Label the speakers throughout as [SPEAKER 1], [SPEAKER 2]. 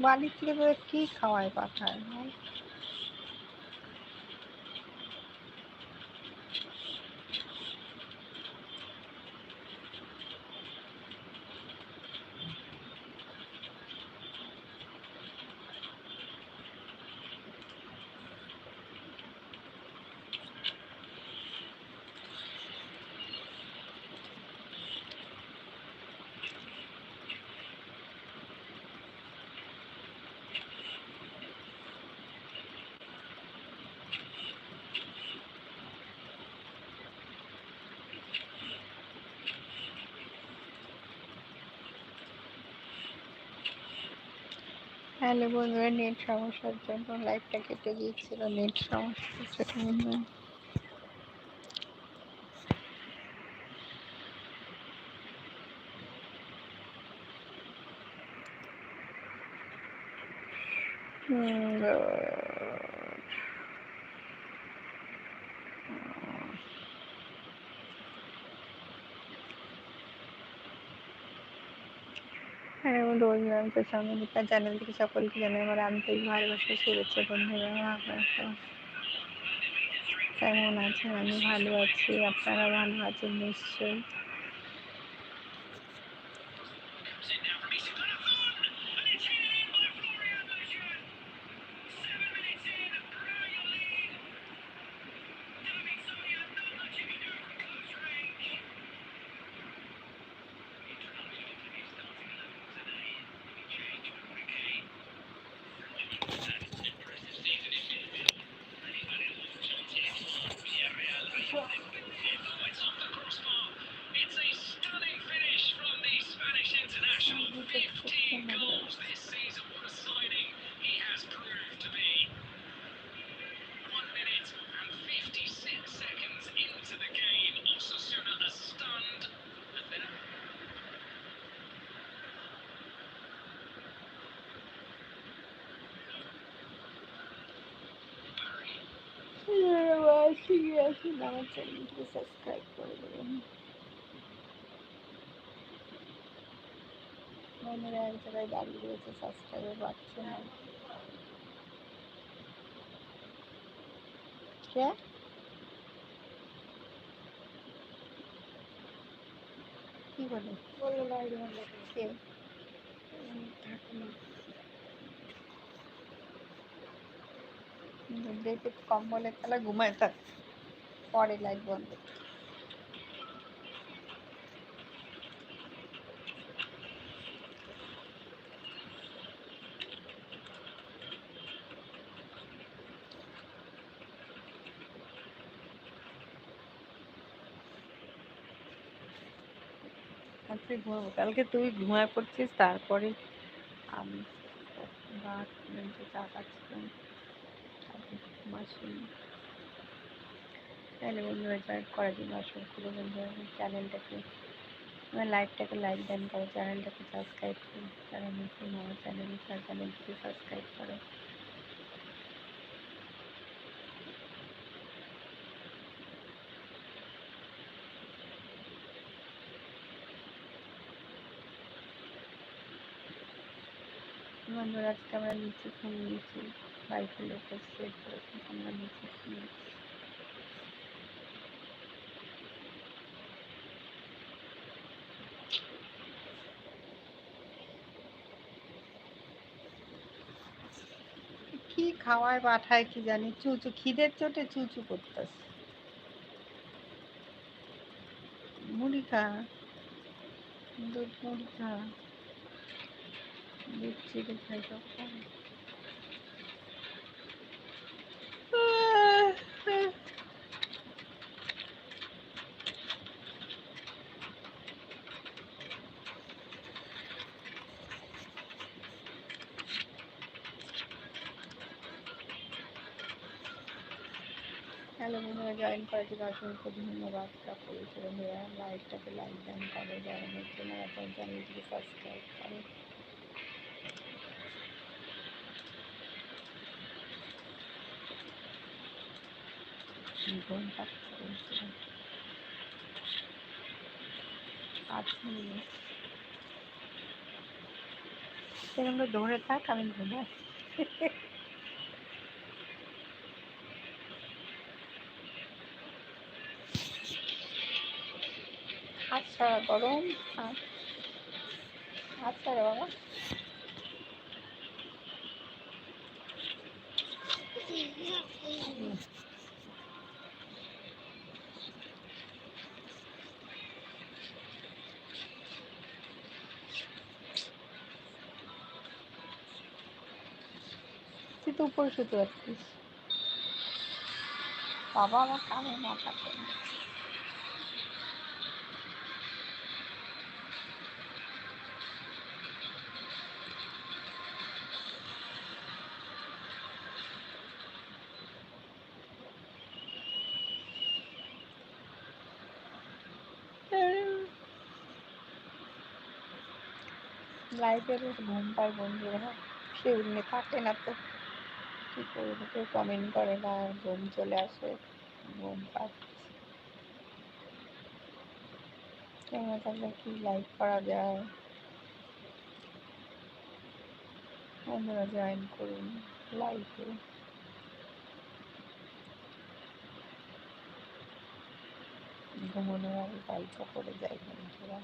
[SPEAKER 1] বাড়ি থেকে কি খাওয়ায় পাঠায় হ্যালো বন্ধুরা নেট সমস্যার জন্য লাইভটা কেটে গিয়েছিল নেট সমস্যা হ্যাঁ আমি রোজ ম্যাম তো সঙ্গীতা চ্যানেল থেকে সকলকে জানাই আমার আন্তরিক ভালোবাসা, শুভেচ্ছা, বন্ধুরা কেমন আছেন? আমি ভালো আছি, আপনারা ভালো আছেন নিশ্চয়ই। আছে আমার চ্যানেলটিকে সাবস্ক্রাইব করে দেবেন বন্ধুরা এক জায়গায় দাঁড়িয়ে রয়েছে সাবস্ক্রাইবার পাচ্ছে না কি বলে কে ঠাকুমা দেখে কম্বলের ঘুমায় থাক পরে লাইট বন্ধ ঘুমাবো। কালকে তুই ঘুমায় পড়ছিস তারপরে আমি রাত চা খাচ্ছিলাম মাসুম তাহলে বন্ধুরা জয়েন করার জন্য অসংখ্য বন্ধুরা চ্যানেলটাকে, আমার লাইভটাকে লাইক দেন করো, চ্যানেলটাকে সাবস্ক্রাইব করো যারা নতুন আমার চ্যানেল তার চ্যানেলটিকে সাবস্ক্রাইব করো। বন্ধুরা, আজকে আমরা নিচে ঘুমিয়েছি বাইকের লোক এসছে, আমরা নিচে ঘুমিয়েছি। কি খাওয়ায়, পাঠায়, কি জানি, চুচু, খিদের চোটে চুচু করতেছে। মুড়ি খা দুধ মুড়ি খা দিচ্ছি খাই তখন। হ্যালো বন্ধুরা জয়েন করার জন্য অসংখ্য ধন্যবাদ। কাপড় বন্ধুরা লাইভটাকে লাইক দেন করে যারা নতুন আপনার চ্যানেলটিকে সাবস্ক্রাইব করে। সেখানে ধরে থাক, আমি ঘুমাই আচ্ছা গরম? আচ্ছা রে বাবা। তুই তো উপরে শুতে পারছিস বাবা আমার কানে মাথা লাইফে ঘুম পায় বন্ধুরা। সে এমনি থাকে না তো। কী করব, কেউ কমেন্ট করে না, ঘুম চলে আসে, ঘুম পাচ্ছে কেমন থাকলে কি লাইক করা যায়? বন্ধুরা জয়েন করুন লাইভে ঘুমানোর আগে গল্প করে যাই বন্ধুরা।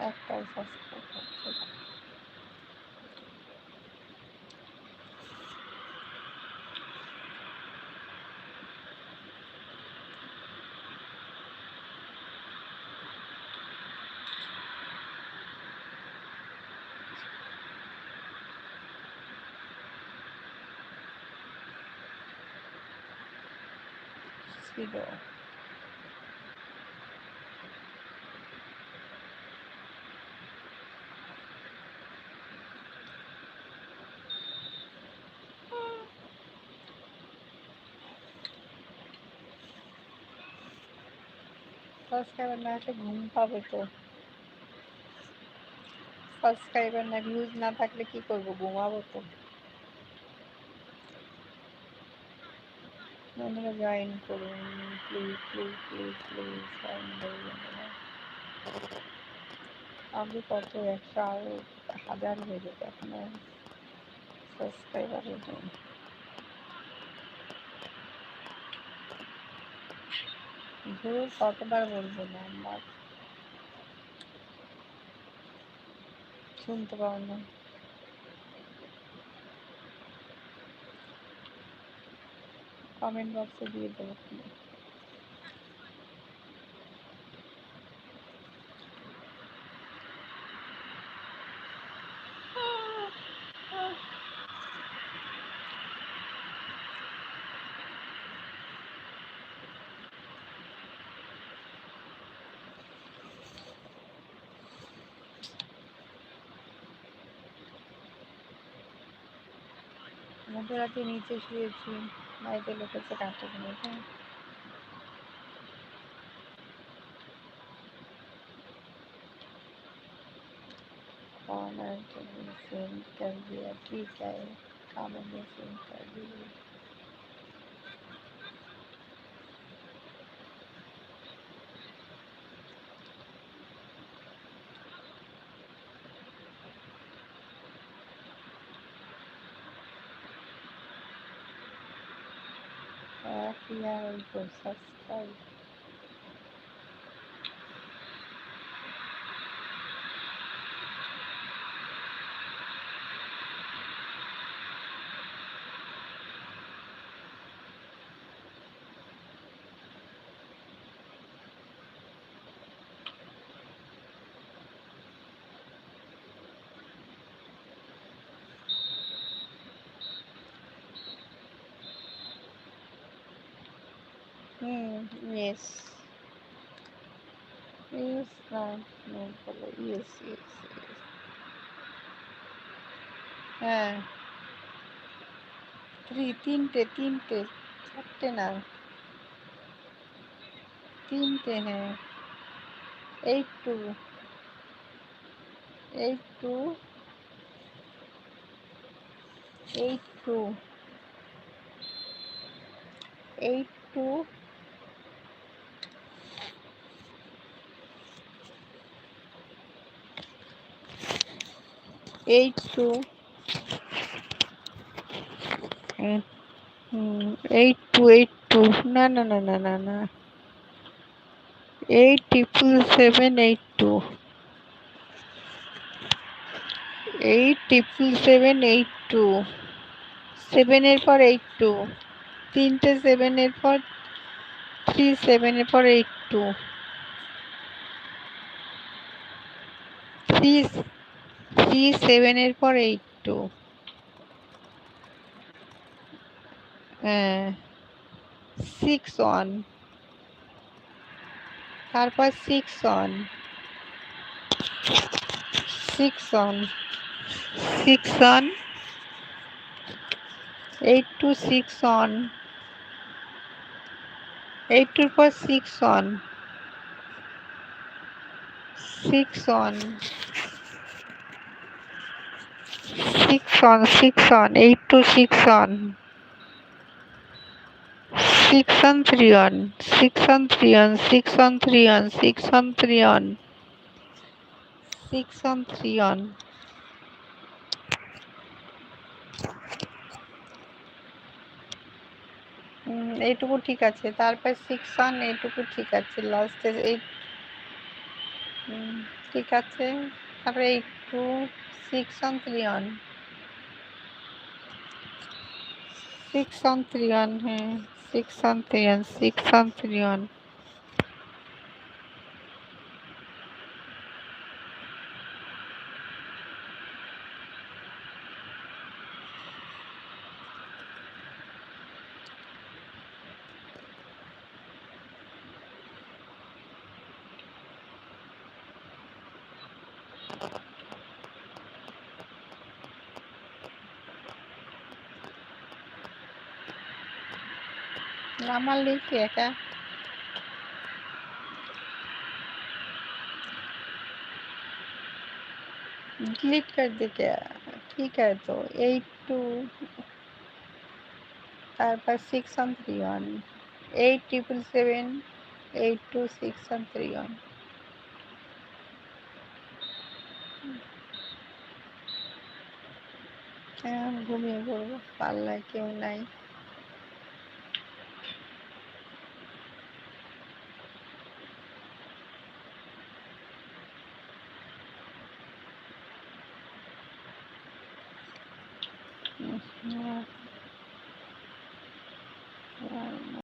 [SPEAKER 1] একটাই সাবস্ক্রাইব করছে ছিল সাবস্ক্রাইবার না আসলে ঘুম পাবে তো সাবস্ক্রাইবার না ভিউজ না থাকলে কি করব ঘুমাবো তো বন্ধুরা জয়েন করুন প্লিজ প্লিজ প্লিজ প্লিজ আগে কত, একশো হাজার হয়ে যেত, এখন সাবস্ক্রাইবারের জন্য ধরো কতবার বলব না, আমার শুনতে পাও না। কমেন্ট বক্সে দিয়ে দেবো। মধ্যরাতে নিচে শুয়েছি। हमारे दिल से काटे बनेगा कॉर्नर के लिए सेम कर दिया ठीक है कॉमन में सेम कर दिया Happy hour for Hmm, yes. Yes, no, no, yes, yes, yes. হ্যাঁ থ্রি তিনটে তিনটে চারটে না তিনটে হ্যাঁ eight two eight two eight two eight two eight two eight two eight two না না না না না না eight triple seven eight two eight triple seven eight two সেভেনের পর এইট টু তিনটে সেভেনের পর থ্রি সেভেনের পর এইট টু থ্রি থ্রি সেভেনের পর এইট টু। হ্যাঁ সিক্স ওয়ান তারপর six one six one six one eight two six one eight টুর পর six one six one six one six one eight two six one six one three one six one three one six one three one six one three one six one three one এইটুকু ঠিক আছে। তারপর six one এইটুকু ঠিক আছে। লাস্টে eight ঠিক আছে? তারপরে eight two six one three one six one three one হ্যাঁ six one three one six one three one normal लिखिए क्या डिलीट कर दे क्या ठीक है तो एट टू তারপর six one three one eight triple seven eight two six one three one হ্যাঁ ঘুমিয়ে পড়বো পাল্লায় কেউ নাই